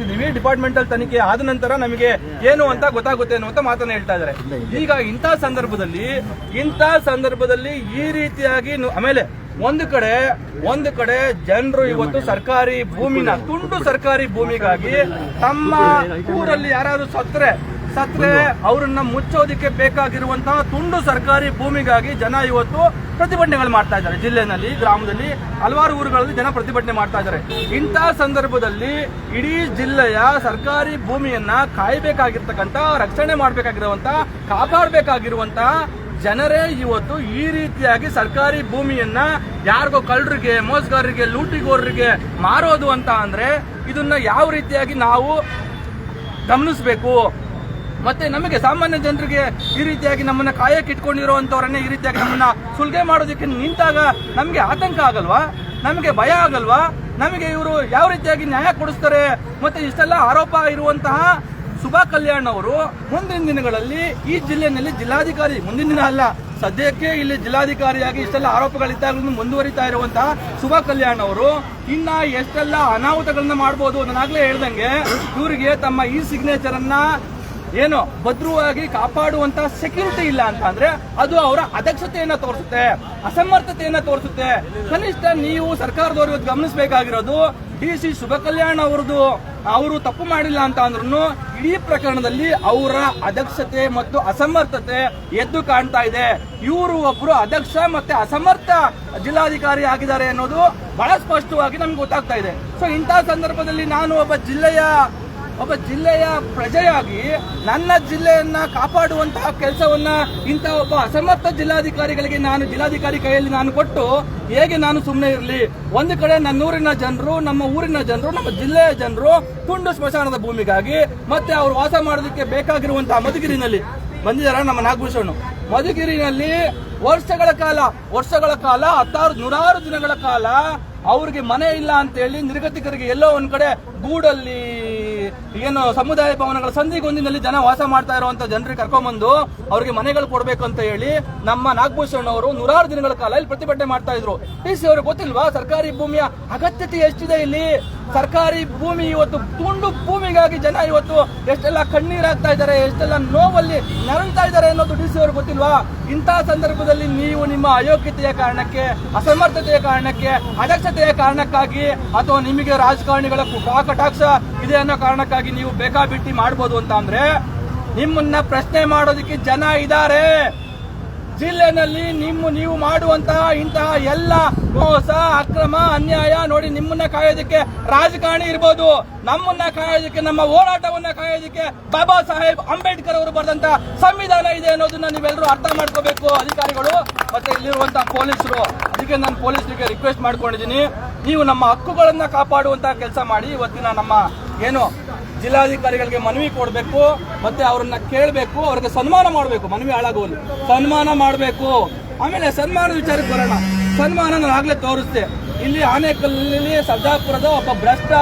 ಮುಚ್ಚಿದೀವಿ departmental ತನಿಖೆ ಆದ ನಂತರ ನಮಗೆ ಏನು ಅಂತ ಗೊತ್ತಾಗುತ್ತೆ ಅನ್ನುವಂತ ಮಾತನ್ನ ಹೇಳ್ತಾ ಇದ್ದಾರೆ. ಈಗ ಇಂಥ ಸಂದರ್ಭದಲ್ಲಿ ಇಂಥ ಸಂದರ್ಭದಲ್ಲಿ ಈ ರೀತಿಯಾಗಿ ಆಮೇಲೆ ಒಂದು ಕಡೆ ಒಂದು ಕಡೆ ಜನರು ಇವತ್ತು ಸರ್ಕಾರಿ ಭೂಮಿನ ತುಂಡು ಸರ್ಕಾರಿ ಭೂಮಿಗಾಗಿ ತಮ್ಮ ಊರಲ್ಲಿ ಯಾರಾದ್ರೂ ಸತ್ರೆ ಸತ್ರೆ ಅವರನ್ನ ಮುಚ್ಚೋದಕ್ಕೆ ಬೇಕಾಗಿರುವಂತಹ ತುಂಡು ಸರ್ಕಾರಿ ಭೂಮಿಗಾಗಿ ಜನ ಇವತ್ತು ಪ್ರತಿಭಟನೆಗಳು ಮಾಡ್ತಾ ಇದ್ದಾರೆ. ಜಿಲ್ಲೆನಲ್ಲಿ ಗ್ರಾಮದಲ್ಲಿ ಹಲವಾರು ಊರುಗಳಲ್ಲಿ ಜನ ಪ್ರತಿಭಟನೆ ಮಾಡ್ತಾ ಇದ್ದಾರೆ. ಇಂತಹ ಸಂದರ್ಭದಲ್ಲಿ ಇಡೀ ಜಿಲ್ಲೆಯ ಸರ್ಕಾರಿ ಭೂಮಿಯನ್ನ ಕಾಯ್ಬೇಕಾಗಿರ್ತಕ್ಕಂಥ ರಕ್ಷಣೆ ಮಾಡಬೇಕಾಗಿರುವಂತ ಕಾಪಾಡಬೇಕಾಗಿರುವಂತ ಜನರೇ ಇವತ್ತು ಈ ರೀತಿಯಾಗಿ ಸರ್ಕಾರಿ ಭೂಮಿಯನ್ನ ಯಾರಿಗೋ ಕಳ್ಳರಿಗೆ ಮೋಸಗಾರರಿಗೆ ಲೂಟಿಗೋರರಿಗೆ ಮಾರೋದು ಅಂತ ಅಂದ್ರೆ ಇದನ್ನ ಯಾವ ರೀತಿಯಾಗಿ ನಾವು ಗಮನಿಸಬೇಕು? ಮತ್ತೆ ನಮಗೆ ಸಾಮಾನ್ಯ ಜನರಿಗೆ ಈ ರೀತಿಯಾಗಿ ನಮ್ಮನ್ನ ಕಾಯಕ್ಕೆ ಇಟ್ಕೊಂಡಿರುವಂತವರನ್ನೇ ಈ ರೀತಿಯಾಗಿ ನಮ್ಮನ್ನ ಸುಲ್ಗೆ ಮಾಡೋದಕ್ಕೆ ನಿಂತಾಗ ನಮಗೆ ಆತಂಕ ಆಗಲ್ವಾ? ನಮಗೆ ಭಯ ಆಗಲ್ವಾ? ನಮಗೆ ಇವರು ಯಾವ ರೀತಿಯಾಗಿ ನ್ಯಾಯ ಕೊಡಿಸ್ತಾರೆ? ಮತ್ತೆ ಇಷ್ಟೆಲ್ಲ ಆರೋಪ ಇರುವಂತಹ ಸುಭಾ ಕಲ್ಯಾಣ್ ಅವರು ಮುಂದಿನ ದಿನಗಳಲ್ಲಿ ಈ ಜಿಲ್ಲೆಯಲ್ಲಿ ಜಿಲ್ಲಾಧಿಕಾರಿ, ಮುಂದಿನ ದಿನ ಅಲ್ಲ, ಸದ್ಯಕ್ಕೆ ಇಲ್ಲಿ ಜಿಲ್ಲಾಧಿಕಾರಿಯಾಗಿ ಇಷ್ಟೆಲ್ಲ ಆರೋಪಗಳಿದ್ದಾಗಲೂ ಮುಂದುವರಿತಾ ಇರುವಂತಹ ಸುಭಾ ಕಲ್ಯಾಣ್ ಅವರು ಇನ್ನ ಎಷ್ಟೆಲ್ಲ ಅನಾಹುತಗಳನ್ನ ಮಾಡಬಹುದು ನಾನಾಗ್ಲೇ ಹೇಳ್ದಂಗೆ ಇವರಿಗೆ ತಮ್ಮ ಈ ಸಿಗ್ನೇಚರ್ ಅನ್ನ ಏನು? ಭದ್ರವಾಗಿ ಕಾಪಾಡುವಂತ ಸೆಕ್ಯೂರಿಟಿ ಇಲ್ಲ ಅಂತ ಅಂದ್ರೆ ಅದು ಅವರ ಅದಕ್ಷತೆಯನ್ನ ತೋರಿಸುತ್ತೆ, ಅಸಮರ್ಥತೆಯನ್ನ ತೋರಿಸುತ್ತೆ. ಕನಿಷ್ಠ ನೀವು ಸರ್ಕಾರದವರು ಇವತ್ತು ಗಮನಿಸಬೇಕಾಗಿರೋದು ಡಿ ಸಿ ಶುಭ ಕಲ್ಯಾಣ್ ಅವರದು ಅವರು ತಪ್ಪು ಮಾಡಿಲ್ಲ ಅಂತ ಅಂದ್ರೂ ಇಡೀ ಪ್ರಕರಣದಲ್ಲಿ ಅವರ ಅದಕ್ಷತೆ ಮತ್ತು ಅಸಮರ್ಥತೆ ಎದ್ದು ಕಾಣ್ತಾ ಇದೆ. ಇವರು ಒಬ್ರು ಅಧ್ಯಕ್ಷ ಮತ್ತೆ ಅಸಮರ್ಥ ಜಿಲ್ಲಾಧಿಕಾರಿ ಆಗಿದ್ದಾರೆ ಅನ್ನೋದು ಬಹಳ ಸ್ಪಷ್ಟವಾಗಿ ನಮ್ಗೆ ಗೊತ್ತಾಗ್ತಾ ಇದೆ. ಸೊ ಇಂತಹ ಸಂದರ್ಭದಲ್ಲಿ ನಾನು ಒಬ್ಬ ಜಿಲ್ಲೆಯ ಒಬ್ಬ ಜಿಲ್ಲೆಯ ಪ್ರಜೆಯಾಗಿ ನನ್ನ ಜಿಲ್ಲೆಯನ್ನ ಕಾಪಾಡುವಂತಹ ಕೆಲಸವನ್ನ ಇಂಥ ಒಬ್ಬ ಅಸಮರ್ಥ ಜಿಲ್ಲಾಧಿಕಾರಿಗಳಿಗೆ ನಾನು ಜಿಲ್ಲಾಧಿಕಾರಿ ಕೈಯಲ್ಲಿ ನಾನು ಕೊಟ್ಟು ಹೇಗೆ ನಾನು ಸುಮ್ಮನೆ ಇರಲಿ? ಒಂದು ಕಡೆ ನನ್ನೂರಿನ ಜನರು, ನಮ್ಮ ಊರಿನ ಜನರು, ನಮ್ಮ ಜಿಲ್ಲೆಯ ಜನರು ತುಂಡು ಸ್ಮಶಾನದ ಭೂಮಿಗಾಗಿ ಮತ್ತೆ ಅವರು ವಾಸ ಮಾಡೋದಕ್ಕೆ ಬೇಕಾಗಿರುವಂತಹ ಮಧುಗಿರಿನಲ್ಲಿ ಬಂದಿದ್ದಾರೆ ನಮ್ಮ ನಾಗಭೂಷಣ್? ಮಧುಗಿರಿನಲ್ಲಿ ವರ್ಷಗಳ ಕಾಲ ವರ್ಷಗಳ ಕಾಲ, ಹತ್ತಾರು, ನೂರಾರು ದಿನಗಳ ಕಾಲ ಅವ್ರಿಗೆ ಮನೆ ಇಲ್ಲ ಅಂತ ಹೇಳಿ ನಿರ್ಗತಿಕರಿಗೆ ಎಲ್ಲೋ ಒಂದ್ ಕಡೆ ಗೂಡಲ್ಲಿ ಏನು ಸಮುದಾಯ ಭವನಗಳ ಸಂಧಿಗೊಂದಿನಲ್ಲಿ ಜನ ವಾಸ ಮಾಡ್ತಾ ಇರುವಂತ ಜನರಿಗೆ ಕರ್ಕೊಂಡ್ಬಂದು ಅವರಿಗೆ ಮನೆಗಳು ಕೊಡ್ಬೇಕು ಅಂತ ಹೇಳಿ ನಮ್ಮ ನಾಗಭೂಷಣ್ ಅವರು ನೂರಾರು ದಿನಗಳ ಕಾಲ ಇಲ್ಲಿ ಪ್ರತಿಭಟನೆ ಮಾಡ್ತಾ ಇದ್ರು. ಟಿ ಸಿ ಅವ್ರಿಗೆ ಗೊತ್ತಿಲ್ವಾ? ಸರ್ಕಾರಿ ಭೂಮಿಯ ಅಗತ್ಯತೆ ಎಷ್ಟಿದೆ ಇಲ್ಲಿ? ಸರ್ಕಾರಿ ಭೂಮಿ ಇವತ್ತು ತುಂಡು ಭೂಮಿಗಾಗಿ ಜನ ಇವತ್ತು ಎಷ್ಟೆಲ್ಲ ಕಣ್ಣೀರಾಗ್ತಾ ಇದ್ದಾರೆ, ಎಷ್ಟೆಲ್ಲ ನೋವಲ್ಲಿ ನರಳ್ತಾ ಇದ್ದಾರೆ ಅನ್ನೋದು ಡಿ ಸಿ ಅವ್ರಿಗೆ ಗೊತ್ತಿಲ್ವಾ? ಇಂತಹ ಸಂದರ್ಭದಲ್ಲಿ ನೀವು ನಿಮ್ಮ ಅಯೋಗ್ಯತೆಯ ಕಾರಣಕ್ಕೆ, ಅಸಮರ್ಥತೆಯ ಕಾರಣಕ್ಕೆ ಅದಕ್ಷತೆಯ ಕಾರಣಕ್ಕಾಗಿ ಅಥವಾ ನಿಮಗೆ ರಾಜಕಾರಣಿಗಳ ಕಟಾಕ್ಷ ಇದೆ ಅನ್ನೋ ಕಾರಣಕ್ಕಾಗಿ ನೀವು ಬೇಕಾಬಿಟ್ಟಿ ಮಾಡ್ಬೋದು ಅಂತ ಅಂದ್ರೆ ನಿಮ್ಮನ್ನ ಪ್ರಶ್ನೆ ಮಾಡೋದಕ್ಕೆ ಜನ ಇದ್ದಾರೆ. ಜಿಲ್ಲೆನಲ್ಲಿ ನಿಮ್ಮ ನೀವು ಮಾಡುವಂತಹ ಇಂತಹ ಎಲ್ಲ ಮೋಸ, ಅಕ್ರಮ, ಅನ್ಯಾಯ ನೋಡಿ ನಿಮ್ಮನ್ನ ಕಾಯೋದಕ್ಕೆ ರಾಜಕಾರಣಿ ಇರ್ಬೋದು. ನಮ್ಮನ್ನ ಕಾಯೋದಕ್ಕೆ, ನಮ್ಮ ಹೋರಾಟವನ್ನ ಕಾಯೋದಕ್ಕೆ ಬಾಬಾ ಸಾಹೇಬ್ ಅಂಬೇಡ್ಕರ್ ಅವರು ಬರೆದಂತ ಸಂವಿಧಾನ ಇದೆ ಅನ್ನೋದನ್ನ ನೀವೆಲ್ಲರೂ ಅರ್ಥ ಮಾಡ್ಕೋಬೇಕು ಅಧಿಕಾರಿಗಳು. ಮತ್ತೆ ಇಲ್ಲಿರುವಂತಹ ಪೊಲೀಸರು, ಅದಕ್ಕೆ ನಾನು ಪೊಲೀಸರಿಗೆ ರಿಕ್ವೆಸ್ಟ್ ಮಾಡ್ಕೊಂಡಿದ್ದೀನಿ. ನೀವು ನಮ್ಮ ಹಕ್ಕುಗಳನ್ನ ಕಾಪಾಡುವಂತಹ ಕೆಲಸ ಮಾಡಿ. ಇವತ್ತಿನ ನಮ್ಮ ಏನು ಜಿಲ್ಲಾಧಿಕಾರಿಗಳಿಗೆ ಮನವಿ ಕೊಡಬೇಕು ಮತ್ತೆ ಅವ್ರನ್ನ ಕೇಳಬೇಕು, ಅವ್ರಿಗೆ ಸನ್ಮಾನ ಮಾಡಬೇಕು, ಮನವಿ ಹಾಳಾಗುವಲ್ಲಿ. ಸನ್ಮಾನ ಮಾಡಬೇಕು. ಆಮೇಲೆ ಸನ್ಮಾನದ ವಿಚಾರಕ್ಕೆ ಬರೋಣ. ಸನ್ಮಾನ ನಾನು ಆಗ್ಲೇ ತೋರಿಸ್ತೆ ಇಲ್ಲಿ ಆನೇಕಲ್ಲಿ ಸರ್ದಾಪುರದ ಒಬ್ಬ ಭ್ರಷ್ಟ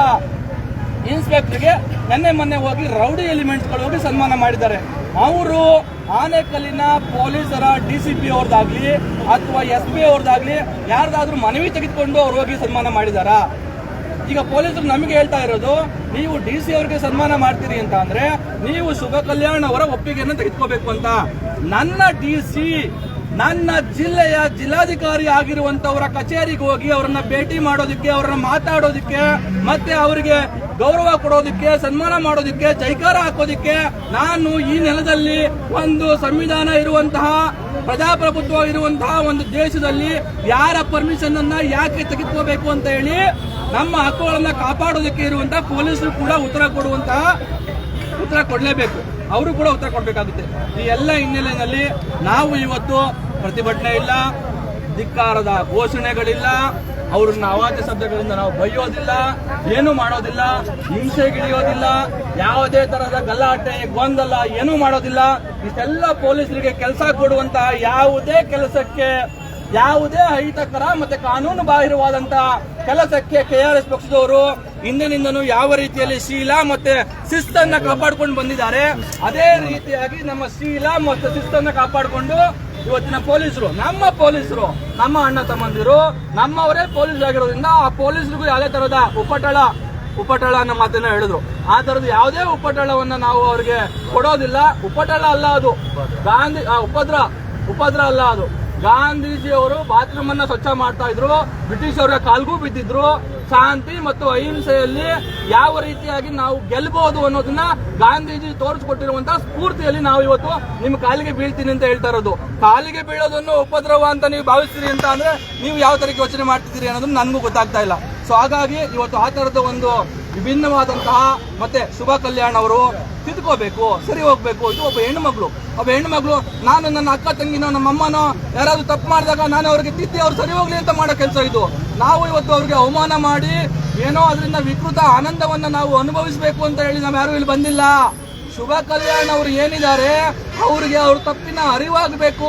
ಇನ್ಸ್ಪೆಕ್ಟರ್ಗೆ ನೆನ್ನೆ ಮೊನ್ನೆ ಹೋಗಿ ರೌಡಿ ಎಲಿಮೆಂಟ್ಸ್ಗಳು ಹೋಗಿ ಸನ್ಮಾನ ಮಾಡಿದ್ದಾರೆ. ಅವರು ಆನೇಕಲ್ಲಿನ ಪೊಲೀಸರ ಡಿ ಸಿ ಪಿ ಅವ್ರದ್ದಾಗ್ಲಿ ಅಥವಾ ಎಸ್ ಪಿ ಅವ್ರದ್ದಾಗ್ಲಿ ಯಾರ್ದಾದ್ರೂ ಮನವಿ ತೆಗೆದುಕೊಂಡು ಅವ್ರು ಹೋಗಿ ಸನ್ಮಾನ ಮಾಡಿದಾರಾ? ಈಗ ಪೊಲೀಸರು ನಮಗೆ ಹೇಳ್ತಾ ಇರೋದು, ನೀವು ಡಿ ಸಿ ಅವರಿಗೆ ಸನ್ಮಾನ ಮಾಡ್ತೀರಿ ಅಂತ ಅಂದ್ರೆ ನೀವು ಶುಭ ಕಲ್ಯಾಣ ಅವರ ಒಪ್ಪಿಗೆಯನ್ನು ತೆಗೆದುಕೋಬೇಕು ಅಂತ. ನನ್ನ ಡಿ ಸಿ ನನ್ನ ಜಿಲ್ಲೆಯ ಜಿಲ್ಲಾಧಿಕಾರಿ ಆಗಿರುವಂತವರ ಕಚೇರಿಗೆ ಹೋಗಿ ಅವರನ್ನ ಭೇಟಿ ಮಾಡೋದಿಕ್ಕೆ, ಅವರನ್ನ ಮಾತಾಡೋದಕ್ಕೆ, ಮತ್ತೆ ಅವರಿಗೆ ಗೌರವ ಕೊಡೋದಕ್ಕೆ, ಸನ್ಮಾನ ಮಾಡೋದಕ್ಕೆ, ಜೈಕಾರ ಹಾಕೋದಿಕ್ಕೆ ನಾನು ಈ ನೆಲದಲ್ಲಿ ಒಂದು ಸಂವಿಧಾನ ಇರುವಂತಹ, ಪ್ರಜಾಪ್ರಭುತ್ವ ಇರುವಂತಹ ಒಂದು ದೇಶದಲ್ಲಿ ಯಾರ ಪರ್ಮಿಷನ್ ಅನ್ನ ಯಾಕೆ ತೆಗೆದುಕೋಬೇಕು ಅಂತ ಹೇಳಿ ನಮ್ಮ ಹಕ್ಕುಗಳನ್ನ ಕಾಪಾಡೋದಕ್ಕೆ ಇರುವಂತಹ ಪೊಲೀಸರು ಕೂಡ ಉತ್ತರ ಕೊಡುವಂತಹ ಉತ್ತರ ಕೊಡಲೇಬೇಕು. ಅವರು ಕೂಡ ಉತ್ತರ ಕೊಡಬೇಕಾಗುತ್ತೆ. ಈ ಎಲ್ಲ ಹಿನ್ನೆಲೆಯಲ್ಲಿ ನಾವು ಇವತ್ತು ಪ್ರತಿಭಟನೆ ಇಲ್ಲ, ಧಿಕ್ಕಾರದ ಘೋಷಣೆಗಳಿಲ್ಲ, ಅವ್ರನ್ನ ಅವಾಚ್ಯ ಶಬ್ದಗಳಿಂದ ನಾವು ಬೈಯೋದಿಲ್ಲ, ಏನು ಮಾಡೋದಿಲ್ಲ ಹಿಂಸೆಗಿಳಿಯೋದಿಲ್ಲ ಯಾವುದೇ ತರಹದ ಗಲಾಟೆ, ಗೊಂದಲ ಏನೂ ಮಾಡೋದಿಲ್ಲ. ಇಷ್ಟೆಲ್ಲ ಪೊಲೀಸರಿಗೆ ಕೆಲಸ ಕೊಡುವಂತಹ ಯಾವುದೇ ಕೆಲಸಕ್ಕೆ ಯಾವುದೇ ಅಹಿತಕರ ಮತ್ತೆ ಕಾನೂನು ಬಾಹಿರವಾದಂತಹ ಕೆಲಸಕ್ಕೆ ಕೆಆರ್ಎಸ್ ಪಕ್ಷದವರು ಹಿಂದಿನಿಂದನೂ ಯಾವ ರೀತಿಯಲ್ಲಿ ಶೀಲಾ ಮತ್ತೆ ಶಿಸ್ತನ್ನ ಕಾಪಾಡಿಕೊಂಡು ಬಂದಿದ್ದಾರೆ. ಅದೇ ರೀತಿಯಾಗಿ ನಮ್ಮ ಶೀಲಾ ಮತ್ತು ಶಿಸ್ತನ್ನ ಕಾಪಾಡಿಕೊಂಡು ಇವತ್ತಿನ ಪೊಲೀಸರು, ನಮ್ಮ ಪೊಲೀಸರು, ನಮ್ಮ ಅಣ್ಣ ತಮ್ಮಂದಿರು, ನಮ್ಮವರೇ ಪೊಲೀಸ್ ಆಗಿರೋದ್ರಿಂದ ಆ ಪೊಲೀಸರಿಗೂ ಯಾವುದೇ ತರಹದ ಉಪಟಳ ಉಪಟಳ ಅನ್ನೋ ಮಾತನ್ನ ಹೇಳಿದ್ರು. ಆ ತರದ ಯಾವುದೇ ಉಪಟಳವನ್ನ ನಾವು ಅವ್ರಿಗೆ ಕೊಡೋದಿಲ್ಲ. ಉಪಟಳ ಅಲ್ಲ ಅದು. ಗಾಂಧಿ ಉಪದ್ರ ಉಪದ್ರ ಅಲ್ಲ ಅದು. ಗಾಂಧೀಜಿ ಅವರು ಬಾತ್ರೂಮ್ ಅನ್ನ ಸ್ವಚ್ಛ ಮಾಡ್ತಾ ಇದ್ರು ಬ್ರಿಟಿಷ್ ಅವರ ಕಾಲ್ಗೂ ಬಿದ್ದಿದ್ರು. ಶಾಂತಿ ಮತ್ತು ಅಹಿಂಸೆಯಲ್ಲಿ ಯಾವ ರೀತಿಯಾಗಿ ನಾವು ಗೆಲ್ಬಹುದು ಅನ್ನೋದನ್ನ ಗಾಂಧೀಜಿ ತೋರಿಸ್ಕೊಟ್ಟಿರುವಂತಹ ಸ್ಫೂರ್ತಿಯಲ್ಲಿ ನಾವು ಇವತ್ತು ನಿಮ್ಮ ಕಾಲಿಗೆ ಬೀಳ್ತೀನಿ ಅಂತ ಹೇಳ್ತಾ ಇರೋದು. ಕಾಲಿಗೆ ಬೀಳೋದನ್ನು ಉಪದ್ರವ ಅಂತ ನೀವು ಭಾವಿಸ್ತೀರಿ ಅಂತ ಅಂದ್ರೆ ನೀವು ಯಾವ ತರಕ್ಕೆ ಯೋಚನೆ ಮಾಡ್ತಿದ್ದೀರಿ ಅನ್ನೋದನ್ನ ನನಗೂ ಗೊತ್ತಾಗ್ತಾ ಇಲ್ಲ. ಸೊ ಹಾಗಾಗಿ ಇವತ್ತು ಆ ತರದ ಒಂದು ವಿಭಿನ್ನವಾದಂತಹ ಮತ್ತೆ ಶುಭ ಕಲ್ಯಾಣ್ ಅವರು ತಿದ್ಕೋಬೇಕು, ಸರಿ ಹೋಗ್ಬೇಕು. ಇದು ಒಬ್ಬ ಹೆಣ್ಣು ಮಗಳು. ಒಬ್ಬ ಹೆಣ್ಣು ಮಗಳು, ನಾನು ನನ್ನ ಅಕ್ಕ ತಂಗಿನೋ, ನಮ್ಮ ಅಮ್ಮನೋ ಯಾರಾದ್ರೂ ತಪ್ಪು ಮಾಡಿದಾಗ ನಾನು ಅವ್ರಿಗೆ ತಿದ್ದಿ ಅವ್ರು ಸರಿ ಹೋಗ್ಲಿ ಅಂತ ಮಾಡೋ ಕೆಲಸ ಇದು. ನಾವು ಇವತ್ತು ಅವ್ರಿಗೆ ಅವಮಾನ ಮಾಡಿ ಏನೋ ಅದರಿಂದ ವಿಕೃತ ಆನಂದವನ್ನ ನಾವು ಅನುಭವಿಸಬೇಕು ಅಂತ ಹೇಳಿ ನಾವು ಯಾರು ಇಲ್ಲಿ ಬಂದಿಲ್ಲ. ಶುಭ ಕಲ್ಯಾಣ್ ಅವರು ಏನಿದ್ದಾರೆ, ಅವ್ರಿಗೆ ಅವ್ರ ತಪ್ಪಿನ ಅರಿವಾಗಬೇಕು.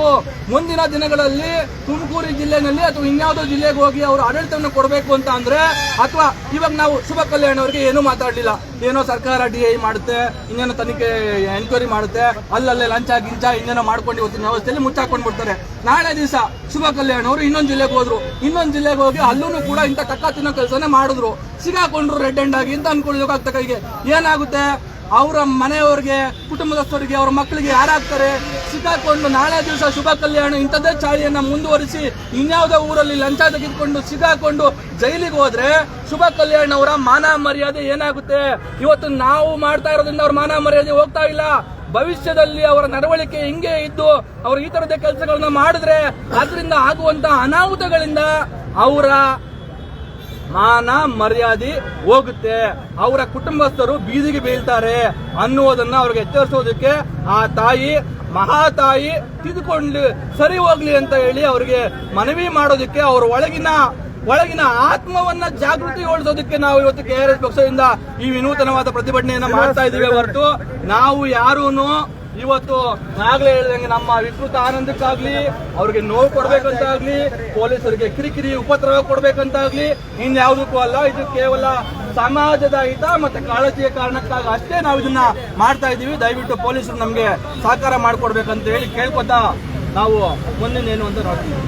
ಮುಂದಿನ ದಿನಗಳಲ್ಲಿ ತುಮಕೂರು ಜಿಲ್ಲೆನಲ್ಲಿ ಅಥವಾ ಇನ್ಯಾವುದೋ ಜಿಲ್ಲೆಗೆ ಹೋಗಿ ಅವರು ಆಡಳಿತವನ್ನು ಕೊಡಬೇಕು ಅಂತ ಅಂದ್ರೆ, ಅಥವಾ ಇವಾಗ ನಾವು ಶುಭ ಕಲ್ಯಾಣ್ ಅವರಿಗೆ ಏನೂ ಮಾತಾಡಲಿಲ್ಲ. ಏನೋ ಸರ್ಕಾರ ಡಿ ಐ ಮಾಡುತ್ತೆ, ಇನ್ನೇನೋ ತನಿಖೆ ಎನ್ಕ್ವೈರಿ ಮಾಡುತ್ತೆ, ಅಲ್ಲಲ್ಲೇ ಲಂಚ ಗಿಂಚ ಇನ್ನೇನೋ ಮಾಡ್ಕೊಂಡು ಇವತ್ತಿನ ವ್ಯವಸ್ಥೆಯಲ್ಲಿ ಮುಚ್ಚಾಕೊಂಡು ಬಿಡ್ತಾರೆ. ನಾಳೆ ದಿವಸ ಶುಭ ಕಲ್ಯಾಣ್ ಅವರು ಇನ್ನೊಂದು ಜಿಲ್ಲೆಗೆ ಹೋದ್ರು. ಇನ್ನೊಂದು ಜಿಲ್ಲೆಗೆ ಹೋಗಿ ಅಲ್ಲೂ ಕೂಡ ಇಂಥ ತಕ್ಕ ತಿನ್ನೋ ಕೆಲಸನೇ ಮಾಡಿದ್ರು. ಸಿಗಾಕೊಂಡ್ರು ರೆಡ್ ಅಂಡ್ ಆಗಿ ಅಂತ ಅನ್ಕೊಳ್ಳೋಕಾಗ್ತ ಕೈಗೆ. ಏನಾಗುತ್ತೆ? ಅವರ ಮನೆಯವ್ರಿಗೆ ಕುಟುಂಬದಸ್ಥರಿಗೆ ಅವ್ರ ಮಕ್ಕಳಿಗೆ ಯಾರಾಗ್ತಾರೆ, ಸಿಕ್ಕಾಕೊಂಡು ನಾಳೆ ದಿವಸ ಶುಭ ಕಲ್ಯಾಣ, ಇಂಥದ್ದೇ ಚಾಳಿಯನ್ನ ಮುಂದುವರಿಸಿ ಇನ್ಯಾವುದೋ ಊರಲ್ಲಿ ಲಂಚ ತೆಗೆದುಕೊಂಡು ಸಿಕ್ಕಾಕೊಂಡು ಜೈಲಿಗೆ ಹೋದ್ರೆ ಶುಭ ಕಲ್ಯಾಣ್ ಅವರ ಮಾನ ಮರ್ಯಾದೆ ಏನಾಗುತ್ತೆ? ಇವತ್ತು ನಾವು ಮಾಡ್ತಾ ಇರೋದ್ರಿಂದ ಅವ್ರ ಮಾನ ಮರ್ಯಾದೆ ಹೋಗ್ತಾ ಇಲ್ಲ. ಭವಿಷ್ಯದಲ್ಲಿ ಅವರ ನಡವಳಿಕೆ ಹಿಂಗೆ ಇದ್ದು ಅವರು ಈ ತರದ ಕೆಲಸಗಳನ್ನ ಮಾಡಿದ್ರೆ ಅದರಿಂದ ಆಗುವಂತ ಅನಾಹುತಗಳಿಂದ ಅವರ ಮಾನ ಮರ್ಯಾದೆ ಹೋಗುತ್ತೆ. ಅವರ ಕುಟುಂಬಸ್ಥರು ಬೀದಿಗೆ ಬೀಳ್ತಾರೆ ಅನ್ನುವುದನ್ನ ಅವ್ರಿಗೆ ಎಚ್ಚರಿಸೋದಕ್ಕೆ ಆ ತಾಯಿ ಮಹಾತಾಯಿ ತಿದ್ದುಕೊಂಡು ಸರಿ ಹೋಗ್ಲಿ ಅಂತ ಹೇಳಿ ಅವರಿಗೆ ಮನವಿ ಮಾಡೋದಕ್ಕೆ ಅವ್ರ ಒಳಗಿನ ಒಳಗಿನ ಆತ್ಮವನ್ನ ಜಾಗೃತಿಗೊಳಿಸೋದಕ್ಕೆ ನಾವು ಇವತ್ತು ಕೆ ಆರ್ ಎಸ್ ಪಕ್ಷದಿಂದ ಈ ವಿನೂತನವಾದ ಪ್ರತಿಭಟನೆಯನ್ನ ಮಾಡ್ತಾ ಇದ್ದೀವಿ ಹೊರತು ನಾವು ಯಾರೂನು ಇವತ್ತು ಆಗ್ಲೇ ಹೇಳಿದಂಗೆ ನಮ್ಮ ವಿಕೃತ ಆನಂದಕ್ಕಾಗ್ಲಿ, ಅವ್ರಿಗೆ ನೋವು ಕೊಡ್ಬೇಕಂತಾಗ್ಲಿ, ಪೊಲೀಸರಿಗೆ ಕಿರಿಕಿರಿ ಉಪದ್ರವ ಕೊಡ್ಬೇಕಂತಾಗ್ಲಿ, ಇನ್ಯಾವುದಕ್ಕೂ ಅಲ್ಲ, ಇದು ಕೇವಲ ಸಮಾಜದ ಹಿತ ಮತ್ತೆ ಕಾಳಜಿಯ ಕಾರಣಕ್ಕಾಗಿ ಅಷ್ಟೇ ನಾವು ಇದನ್ನ ಮಾಡ್ತಾ ಇದೀವಿ ದಯವಿಟ್ಟು ಪೊಲೀಸರು ನಮ್ಗೆ ಸಹಕಾರ ಮಾಡ್ಕೊಡ್ಬೇಕಂತ ಹೇಳಿ ಕೇಳ್ಕೊತಾ ನಾವು ಮುಂದಿನ ಏನು ಅಂತ ನೋಡ್ತೀವಿ.